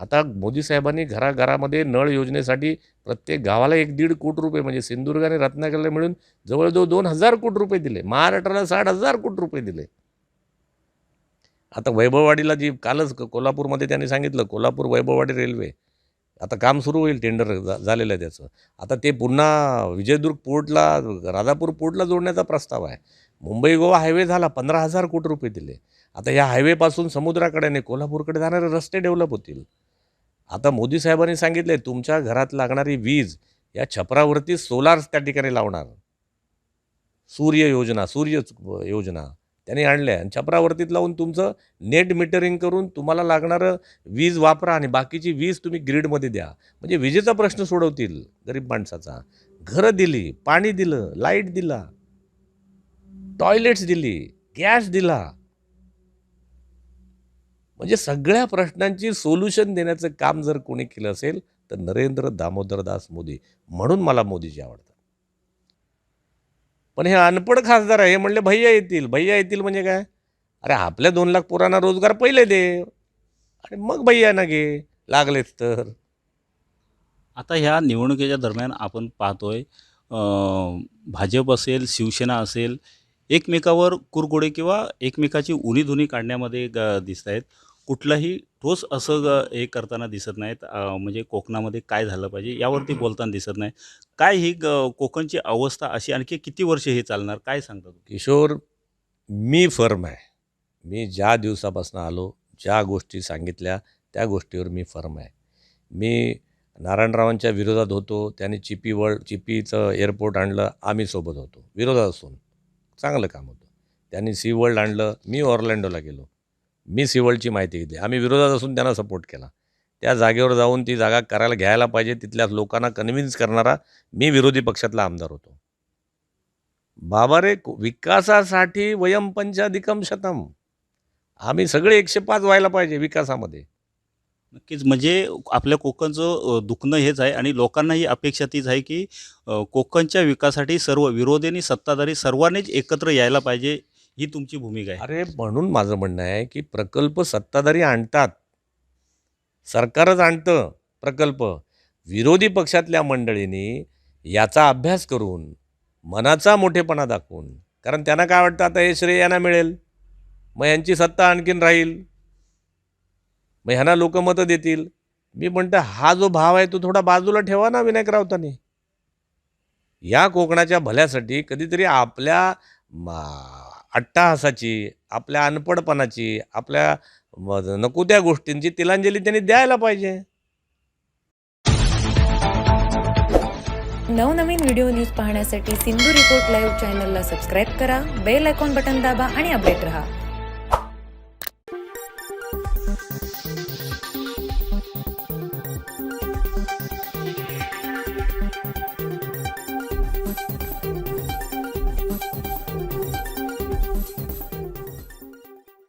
आता मोदी साहेबांनी घराघरामध्ये नळ योजनेसाठी प्रत्येक गावाला एक दीड कोटी रुपये म्हणजे सिंधुदुर्ग आणि रत्नागिरीला मिळून जवळजवळ दोन हजार कोटी रुपये दिले. महाराष्ट्राला साठ हजार कोटी रुपये दिले. आता वैभववाडीला जी कालच कोल्हापूरमध्ये त्यांनी सांगितलं कोल्हापूर वैभववाडी रेल्वे. आता काम सुरू होईल टेंडर झालेलं आहे त्याचं. आता ते पुन्हा विजयदुर्ग पोर्टला राधापूर पोर्टला जोडण्याचा प्रस्ताव आहे. मुंबई गोवा हायवे झाला पंधरा हजार कोटी रुपये दिले. आता या हायवेपासून समुद्राकडे आणि कोल्हापूरकडे जाणारे रस्ते डेव्हलप होतील. आता मोदी साहेबांनी सांगितले तुमच्या घरात लागणारी वीज या छपरावरती सोलार्स त्या ठिकाणी लावणार. सूर्य योजना सूर्य योजना त्यांनी आणल्या. आणि छपरावरतीत लावून तुमचं नेट मीटरिंग करून तुम्हाला लागणारं वीज वापरा आणि बाकीची वीज तुम्ही ग्रीडमध्ये द्या. म्हणजे विजेचा प्रश्न सोडवतील गरीब माणसाचा. घरं दिली पाणी दिलं लाइट दिला टॉयलेट्स दिली गॅस दिला. म्हणजे सगळ्या प्रश्नांची सोल्युशन देण्याचं काम जर कोणी केलं असेल तर नरेंद्र दामोदरदास मोदी म्हणून मला मोदीजी आवडतात. पण हे अनपड खासदार आहे म्हणले भैया येतील. भैया येतील म्हणजे काय? अरे आपल्या दोन लाख पोरांना रोजगार पहिले दे. आणि मग भैया ना घे. लागलेच तर. आता ह्या निवडणुकीच्या दरम्यान आपण पाहतोय भाजप असेल शिवसेना असेल एकमेकावर कुरगोडे किंवा एकमेकाची उणीधुनी काढण्यामध्ये ग दिसत आहेत कुठलाही ठोस असं ग हे करताना दिसत नाहीत. म्हणजे कोकणामध्ये काय झालं पाहिजे यावरती बोलताना दिसत नाही. काय ही ग कोकणची अवस्था अशी आणखी किती वर्ष हे चालणार? काय सांगता तुम्ही? किशोर मी फर्म आहे. मी ज्या दिवसापासून आलो ज्या गोष्टी सांगितल्या त्या गोष्टीवर मी फर्म आहे. मी नारायणरावांच्या विरोधात होतो. त्यांनी चिपी वर्ल्ड चिपीचं एअरपोर्ट आणलं आम्ही सोबत होतो. विरोधात असून चांगलं काम होतं. त्यांनी सी वर्ल्ड आणलं मी ऑर्लँडोला गेलो. मी सिवळची माहिती घेतली. आम्ही विरोधात असून त्यांना सपोर्ट केला. त्या जागेवर जाऊन ती जागा करायला घ्यायला पाहिजे तिथल्या लोकांना कन्व्हिन्स करणारा मी विरोधी पक्षातला आमदार होतो. बाबा रे विकासासाठी वयम पंचाधिकम शतम. आम्ही सगळे एकशे पाच व्हायला पाहिजे विकासामध्ये. नक्कीच. म्हणजे आपल्या कोकणचं दुखणं हेच आहे आणि लोकांनाही अपेक्षा तीच आहे की कोकणच्या विकासासाठी सर्व विरोधी आणि सत्ताधारी सर्वांनीच एकत्र यायला पाहिजे ही तुमची भूमिका आहे. अरे म्हणून माझं म्हणणं आहे की प्रकल्प सत्ताधारी आणतात. सरकारच आणतं प्रकल्प. विरोधी पक्षातल्या मंडळींनी याचा अभ्यास करून मनाचा मोठेपणा दाखवून कारण त्यांना काय वाटतं आता हे श्रेय यांना मिळेल. मग यांची सत्ता आणखीन राहील. मग ह्यांना लोक मतं देतील. मी म्हणतो हा जो भाव आहे तो थोडा बाजूला ठेवा ना विनायक राऊतांनी. या कोकणाच्या भल्यासाठी कधीतरी आपल्या मा- अट्टाहासाची आपल्या अनपडपणाची आपल्या नको त्या गोष्टींची तिलांजली त्यांनी द्यायला पाहिजे. नवनवीन व्हिडिओ न्यूज पाहण्यासाठी सिंधू रिपोर्ट लाईव्ह चॅनलला सबस्क्राईब करा बेल आयकॉन बटन दाबा आणि अपडेट रहा.